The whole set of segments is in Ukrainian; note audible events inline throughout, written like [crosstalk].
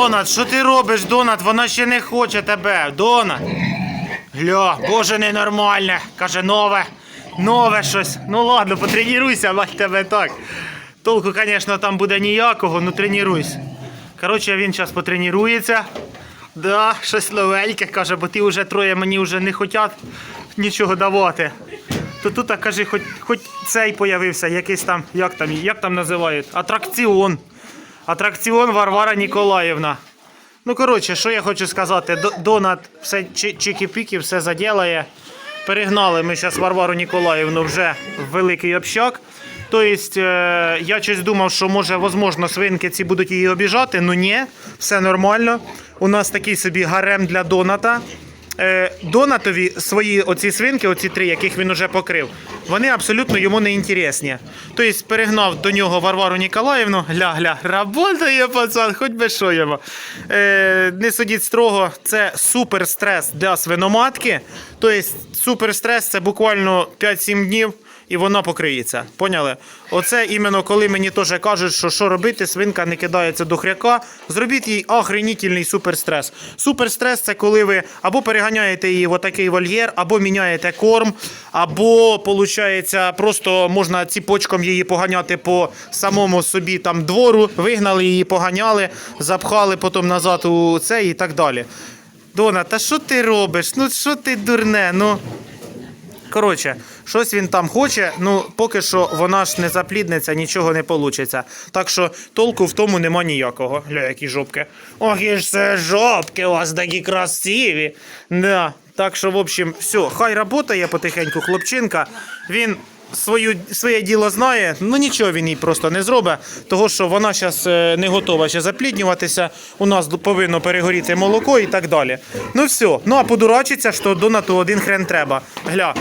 Донат, що ти робиш, Донат? Вона ще не хоче тебе. Донат. Гля, боже, ненормальне. Каже, нове. Нове щось. Ну ладно, потренуйся, мать тебе так. Толку, звісно, там буде ніякого, ну тренуйся. Коротше, він зараз потренується. Да, щось новеньке, каже, бо ти вже троє мені вже не хотять нічого давати. То тут, каже, хоч, хоч цей появився, якийсь там, як там, як там називають? Атракціон. Атракціон Варвара Ніколаївна. Ну, коротше, що я хочу сказати, Донат все чики-піки, все заділає. Перегнали ми зараз Варвару Ніколаївну вже в великий общак. Тобто, е, я щось думав, що може, можливо, свинки ці будуть її обіжати. Ну ні, все нормально. У нас такий собі гарем для Доната. Е, Донатові свої оці свинки, оці три, яких він уже покрив, вони абсолютно йому не інтересні. Тобто перегнав до нього Варвару Ніколаївну, гля-гля, работає пацан, хоч би що йому. Е, не судіть строго, це супер стрес для свиноматки. Тобто супер стрес це буквально 5-7 днів. І вона покриється. Поняли? Оце іменно коли мені теж кажуть, що що робити, свинка не кидається до хряка. Зробіть їй охренітельний суперстрес. Суперстрес це коли ви або переганяєте її в отакий вольєр, або міняєте корм, або, виходить, просто можна ціпочком її поганяти по самому собі там двору, вигнали її, поганяли, запхали потім назад у це і так далі. Дона, та що ти робиш? Ну що ти дурне? Ну. Коротше, щось він там хоче, ну поки що вона ж не заплідниться, нічого не вийде. Так що толку в тому нема ніякого. Гля, які жопки. Ох, і ж це жопки у вас такі красиві. Да. Так що, в общем, все, хай працює потихеньку хлопчинка. Він свою, своє діло знає, ну нічого він їй просто не зробить, того що вона зараз не готова ще запліднюватися. У нас повинно перегоріти молоко і так далі. Ну все, ну а подурачиться, що донату один хрен треба. Гля.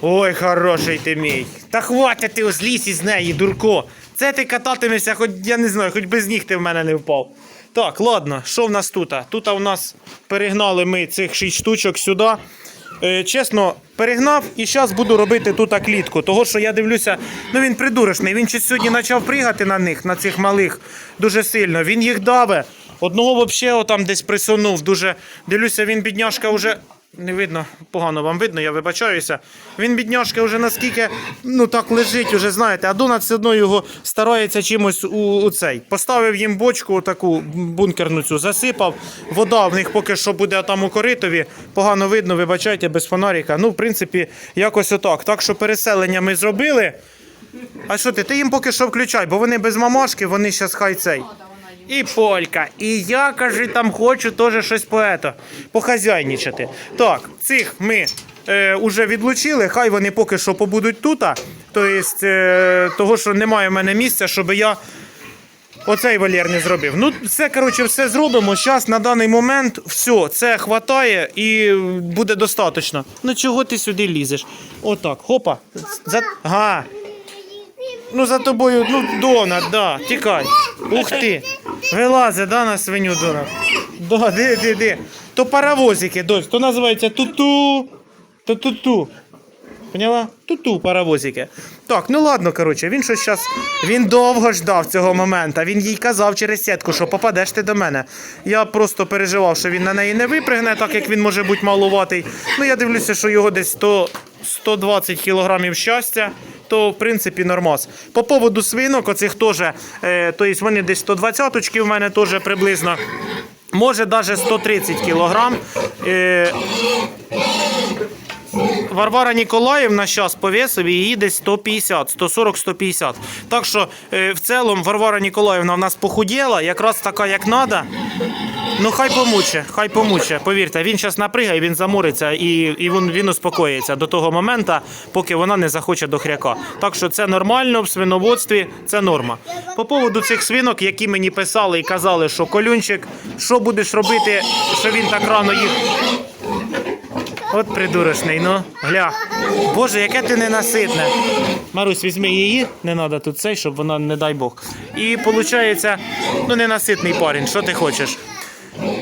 Ой, хороший ти мій. Та хватить ти ось із неї, дурко. Це ти кататимешся, хоч я не знаю, хоч без ніг ти в мене не впав. Так, ладно, що в нас тут? Тут у нас перегнали ми цих 6 штучок сюди. Е, чесно, перегнав і зараз буду робити тут клітку. Того, що я дивлюся, ну він придурочний. Він чи сьогодні почав пригати на них, на цих малих, дуже сильно. Він їх даве. Одного взагалі десь присунув. Дуже дивлюся, він бідняшка вже. Не видно, погано вам видно, я вибачаюся. Він, бідняшка, вже наскільки ну так лежить, уже знаєте, а Донат все одно його старається чимось у, у цей. Поставив їм бочку, таку бункерну цю, засипав. Вода в них поки що буде там у коритові. Погано видно, вибачайте, без фонарика. Ну, в принципі, якось отак. Так що переселення ми зробили. А що ти? Ти їм поки що включай, бо вони без мамашки, вони зараз хай цей. І полька. І я, каже, там хочу теж щось поето, похазяйничати. Так, цих ми е, уже відлучили, хай вони поки що побудуть тут. Тобто, е, того, що немає в мене місця, щоб я оцей вольєр не зробив. Ну, це, коротше, все зробимо. Зараз на даний момент все, це хватає і буде достатньо. Ну чого ти сюди лізеш? Отак, хопа. За... Га. Ну за тобою, ну Донат, да, тікай. Ух ти. Вилазе, да, на свиню Донат. Да, де, де, де. То паровозики, дось, то називається туту. То туту. Поняла? Туту паровозики. Так, ну ладно, коротше, він щось зараз. Він довго ждав цього моменту. Він їй казав через сітку, що попадеш ти до мене. Я просто переживав, що він на неї не випригне, так як він може бути малуватий. Ну я дивлюся, що його десь 100, 120 кілограмів щастя. То в принципі нормас. По поводу свинок, оцих теж, е, тобто вони десь 120 очки в мене теж приблизно. Може навіть 130 кілограм. Е, Варвара Ніколаївна зараз по весові її десь 150, 140-150. Так що е, в цілому Варвара Ніколаївна в нас похуділа, якраз така, як треба. Ну хай помуче, хай помуче. Повірте, він зараз напригає, він замориться і, і він, він успокоїться до того моменту, поки вона не захоче до хряка. Так що це нормально в свиноводстві, це норма. По поводу цих свинок, які мені писали і казали, що колюнчик, що будеш робити, що він так рано їх. От придурочний, ну, гля. Боже, яке ти ненаситне. Марусь, візьми її, не треба тут цей, щоб вона, не дай Бог. І виходить, ну, ненаситний парень, що ти хочеш?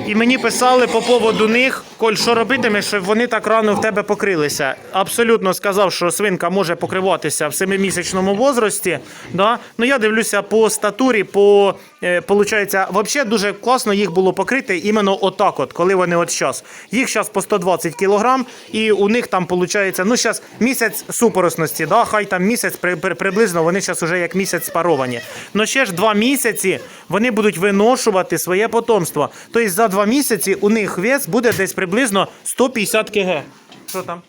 І мені писали по поводу них, Коль, що робитимеш, щоб вони так рано в тебе покрилися. Абсолютно сказав, що свинка може покриватися в 7-місячному возрасті. Да? Ну я дивлюся по статурі, по е, получається, взагалі дуже класно їх було покрити іменно отак, от, коли вони от зараз. Їх зараз по 120 кг, і у них там виходить, ну зараз місяць супоросності, да? хай там місяць при, при- приблизно, вони зараз вже як місяць спаровані. Ну ще ж два місяці вони будуть виношувати своє потомство. Тобто за два місяці у них вес буде десь приблизно 150 кг. Що там?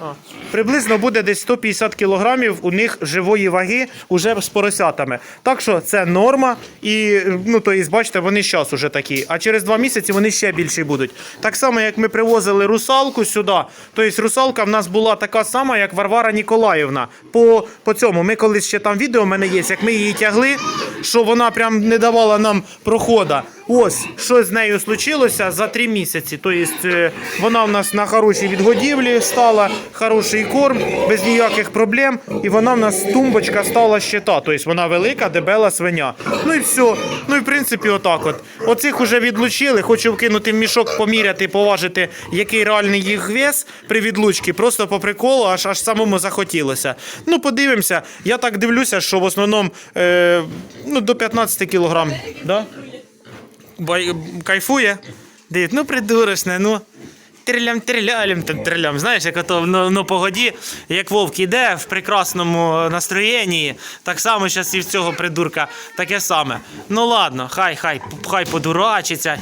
А, приблизно буде десь 150 кілограмів у них живої ваги уже з поросятами. Так що це норма. І ну то є, бачите, вони зараз уже такі. А через два місяці вони ще більші будуть. Так само, як ми привозили русалку сюди, то є русалка в нас була така сама, як Варвара Ніколаївна. По, по цьому ми колись ще там відео в мене є, як ми її тягли, що вона прям не давала нам прохода. Ось що з нею случилося за три місяці. Тобто е, вона в нас на хорошій відгодівлі стала, хороший корм, без ніяких проблем. І вона в нас тумбочка стала щита. Тобто вона велика, дебела свиня. Ну і все. Ну і в принципі, отак от. Оцих уже відлучили. Хочу вкинути в мішок, поміряти, поважити, який реальний їх вес при відлучці. Просто по приколу, аж аж самому захотілося. Ну, подивимося. Я так дивлюся, що в основному е, ну, до 15 кілограм. Да? Бай, кайфує. Дивить, ну придурочне, ну. Трилям, трилялям, там трилям. Знаєш, як ото ну, ну, погоді, як вовк іде в прекрасному настроєнні, так само зараз і в цього придурка таке саме. Ну ладно, хай, хай, хай подурачиться.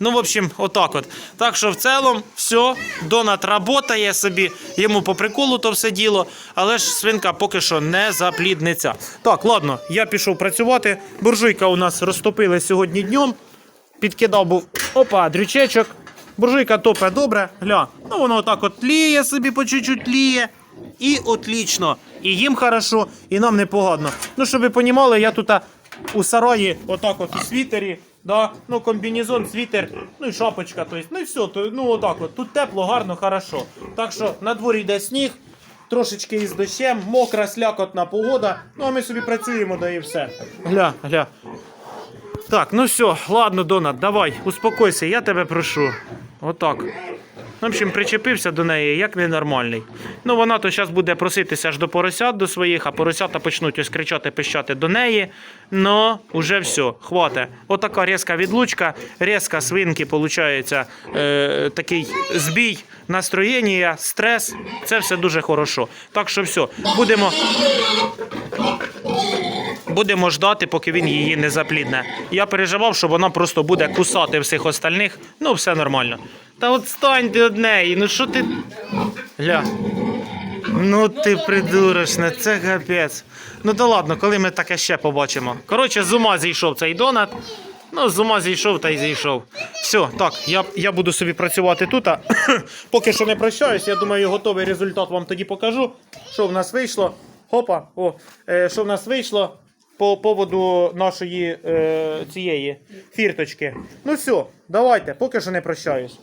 Ну, в общем, отак от. Так що в цілому все, донат работає собі, йому по приколу то все діло, але ж свинка поки що не заплідниця. Так, ладно, я пішов працювати. Буржуйка у нас розтопили сьогодні днем підкидав був опа, дрючечок. Буржуйка топе добре, гля. Ну воно отак от тліє собі по чуть-чуть тліє. І отлічно. І їм хорошо, і нам непогано. Ну, щоб ви понімали, я тут у сараї, отак от у світері, да? ну комбінезон, світер, ну і шапочка. То ну і все, то, ну отак от. Тут тепло, гарно, хорошо. Так що на дворі йде сніг, трошечки із дощем, мокра, слякотна погода. Ну а ми собі працюємо, да і все. Гля, гля. Так, ну все, ладно, Донат, давай, успокойся, я тебе прошу. Отак. В общем, причепився до неї як ненормальний. Ну, вона то зараз буде проситися аж до поросят до своїх, а поросята почнуть ось кричати, пищати до неї. Но уже все, хвате. Отака різка відлучка, різка свинки, виходить, е, такий збій настроєння, стрес. Це все дуже хорошо. Так що все, будемо. Будемо ждати, поки він її не заплідне. Я переживав, що вона просто буде кусати всіх остальних. Ну, все нормально. Та от стань ти од неї, ну що ти. Гля. Ну ти придурочне, це капець. Ну то ладно, коли ми таке ще побачимо. Коротше, з ума зійшов цей донат. Ну, з ума зійшов та й зійшов. Все, так, я, я буду собі працювати тут. А [coughs] поки що не прощаюсь, я думаю, готовий результат вам тоді покажу. Що в нас вийшло. Хопа, о, е, що в нас вийшло по поводу нашої е, цієї фірточки. Ну все, давайте, поки що не прощаюсь.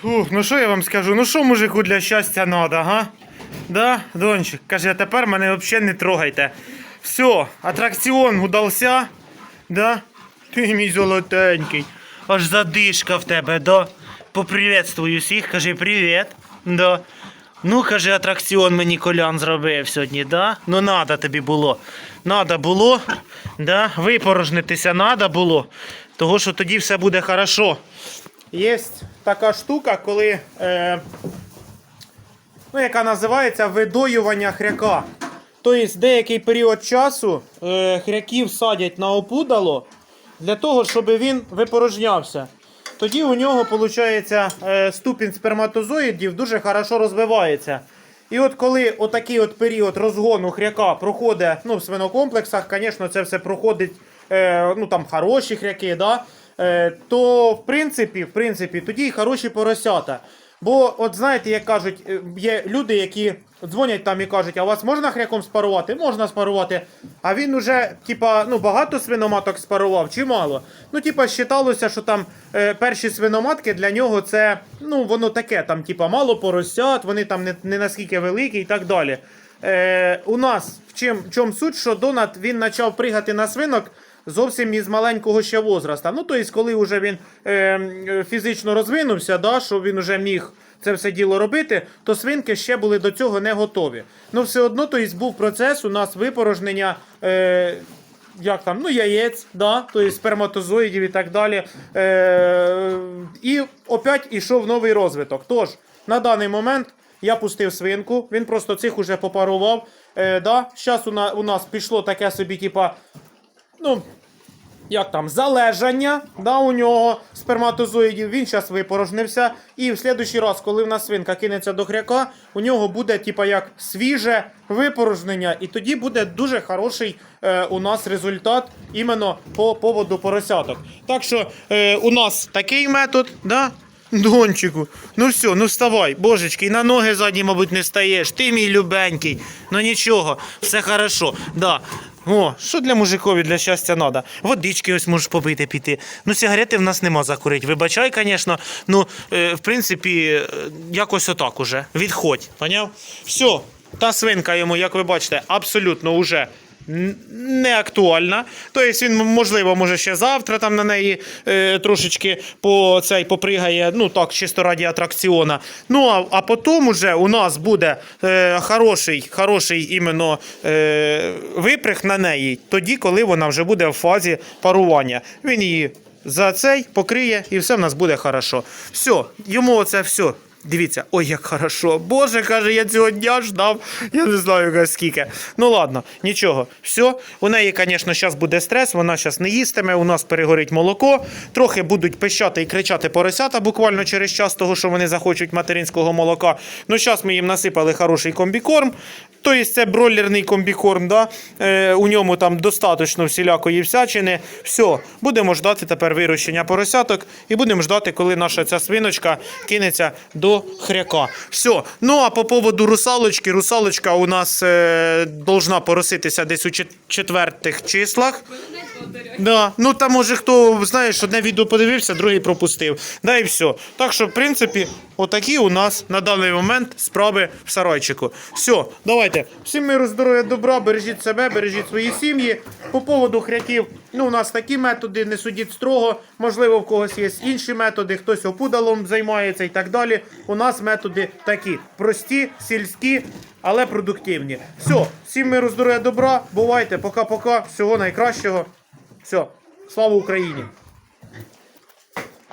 Фух, ну що я вам скажу? Ну що мужику для щастя надо, га? Да, дончик, каже, тепер мене взагалі не трогайте. Все, атракціон удався. Да? Ти мій золотенький. Аж задишка в тебе, да? Поприветствую всіх, кажи привіт. Да. Ну, каже, атракціон мені колян зробив сьогодні, да? Ну, надо тобі було. Надо було, да? Випорожнитися надо було. Того, що тоді все буде хорошо. Є така штука, коли. Е, ну, яка називається видоювання хряка. Тобто деякий період часу е, хряків садять на опудало для того, щоб він випорожнявся. Тоді у нього виходить, е, ступінь сперматозоїдів дуже хорошо розвивається. І от коли отакий от період розгону хряка проходить ну, в свинокомплексах, звісно, це все проходить е, ну, там, хороші хряки, да? е, то в принципі, в принципі, тоді й хороші поросята. Бо, от знаєте, як кажуть, е, є люди, які дзвонять там і кажуть, а вас можна хряком спарувати? Можна спарувати. А він уже, типа, ну, багато свиноматок спарував чи мало. Ну, типа, считалося, що там е, перші свиноматки для нього це, ну, воно таке, там, типа, мало поросят, вони там не, не наскільки великі і так далі. Е, у нас в в чому суть, що Донат він почав пригати на свинок зовсім із маленького ще возраста. Ну, тобто, коли вже він е, фізично розвинувся, да, що він вже міг це все діло робити, то свинки ще були до цього не готові. Ну, все одно, тобто, був процес у нас випорожнення. Е, як там, ну, яєць, да, тобто сперматозоїдів і так далі. Е, і опять ішов новий розвиток. Тож, на даний момент я пустив свинку, він просто цих уже попарував. Е, да. Зараз у, на, у нас пішло таке собі, типа, ну, як там, залежання да, у нього сперматозоїдів, він зараз випорожнився. І в слідуючий раз, коли в нас свинка кинеться до хряка, у нього буде, типа, як свіже випорожнення, і тоді буде дуже хороший е, у нас результат іменно по поводу поросяток. Так що е, у нас такий метод, да? Дончику, ну все, ну вставай, божечки, і на ноги задні, мабуть, не стаєш. Ти мій любенький. Ну нічого, все хорошо. Да. О, що для мужикові для щастя треба? Водички ось можеш попити піти. Ну, сигарети в нас нема закурити. Вибачай, звісно. Ну, е, в принципі, е, якось отак уже. Відходь, поняв? Все, та свинка йому, як ви бачите, абсолютно уже не актуальна. Тобто він, можливо, може ще завтра там на неї е, трошечки по, цей, попригає, ну так, чисто раді атракціона. Ну, а, а потім уже у нас буде е, хороший, хороший іменно е, виприг на неї, тоді, коли вона вже буде в фазі парування. Він її за цей покриє і все в нас буде хорошо. Все, йому оце все. Дивіться, ой, як хорошо. Боже, каже, я цього дня ждав. Я не знаю, скільки. Ну ладно, нічого. Все. У неї, звісно, зараз буде стрес, вона зараз не їстиме, у нас перегорить молоко. Трохи будуть пищати і кричати поросята буквально через час, того, що вони захочуть материнського молока. Ну, зараз ми їм насипали хороший комбікорм. Тобто це бройлерний комбікорм, да? е, у ньому там достатньо всілякої всячини. Все, будемо ждати тепер вирощення поросяток і будемо ждати, коли наша ця свиночка кинеться до хряка. Все. Ну а по поводу русалочки, русалочка у нас е, должна пороситися десь у четвертих числах. Да. Ну там може хто знаєш, одне відео подивився, другий пропустив. Да і все. Так що, в принципі, отакі у нас на даний момент справи в сарайчику. Все, давайте. Всім миру, здоров'я, добра, бережіть себе, бережіть свої сім'ї. По поводу хряків, ну у нас такі методи, не судіть строго. Можливо, в когось є інші методи, хтось опудалом займається і так далі. У нас методи такі прості, сільські, але продуктивні. Все, всім миру, здоров'я, добра. Бувайте, пока-пока. Всього найкращого. Все, слава Україні!